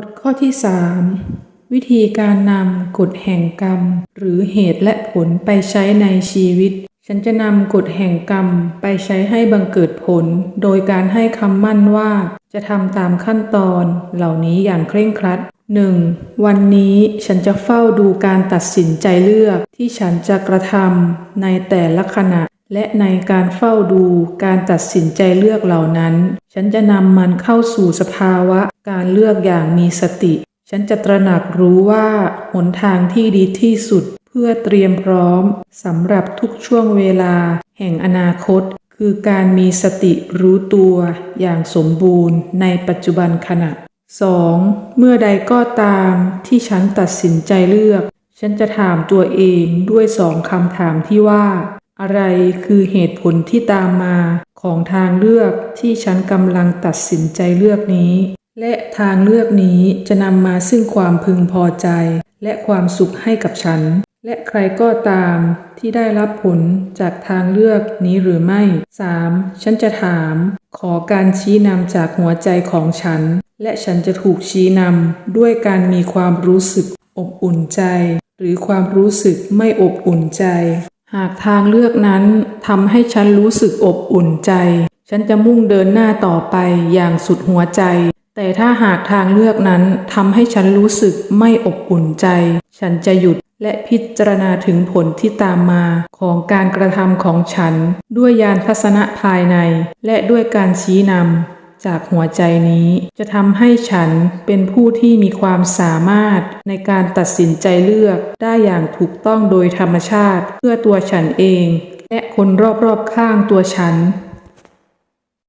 กฎข้อที่ 3 วิธีการนำกฎแห่งกรรม หรือเหตุและผลไปใช้ในชีวิต ฉันจะนำกฎแห่งกรรมไปใช้ให้บังเกิดผล โดยการให้คำมั่นว่าจะทำตามขั้นตอน เหล่านี้อย่างเคร่งครัด 1. วันนี้ฉันจะเฝ้าดูการตัดสินใจเลือกที่ฉันจะกระทำในแต่ละขณะ และในการเฝ้าดูการตัดสินใจเลือกเหล่านั้น ฉันจะนำมันเข้าสู่สภาวะการเลือกอย่างมีสติ ฉันจะตระหนักรู้ว่าหนทางที่ดีที่สุด เพื่อเตรียมพร้อมสำหรับทุกช่วงเวลา แห่งอนาคต คือการมีสติรู้ตัวอย่างสมบูรณ์ในปัจจุบันขณะ 2. เมื่อใดก็ตามที่ฉันตัดสินใจเลือก ฉันจะถามตัวเองด้วยสองคำถามที่ว่า อะไรคือเหตุผลที่ตามมาของทางเลือกที่ฉันกำลังตัดสินใจเลือกนี้ และทางเลือกนี้จะนำมาซึ่งความพึงพอใจ และความสุขให้กับฉัน และใครก็ตามที่ได้รับผลจากทางเลือกนี้หรือไม่ 3. ฉันจะถาม ขอการชี้นำจากหัวใจของฉัน และฉันจะถูกชี้นำด้วยการมีความรู้สึกอบอุ่นใจ หรือความรู้สึกไม่อบอุ่นใจ หากทางเลือกนั้นทำให้ฉันรู้สึกอบอุ่นใจ ฉันจะมุ่งเดินหน้าต่อไปอย่างสุดหัวใจ แต่ถ้าหากทางเลือกนั้นทำให้ฉันรู้สึกไม่อบอุ่นใจ ฉันจะหยุดและพิจารณาถึงผลที่ตามมาของการกระทำของฉัน ด้วยยานทัศนะภายใน และด้วยการชี้นำ จากหัวใจนี้ จะทำให้ฉันเป็นผู้ที่มีความสามารถในการตัดสินใจเลือกได้อย่างถูกต้องโดยธรรมชาติเพื่อตัวฉันเอง และคนรอบๆข้างตัวฉัน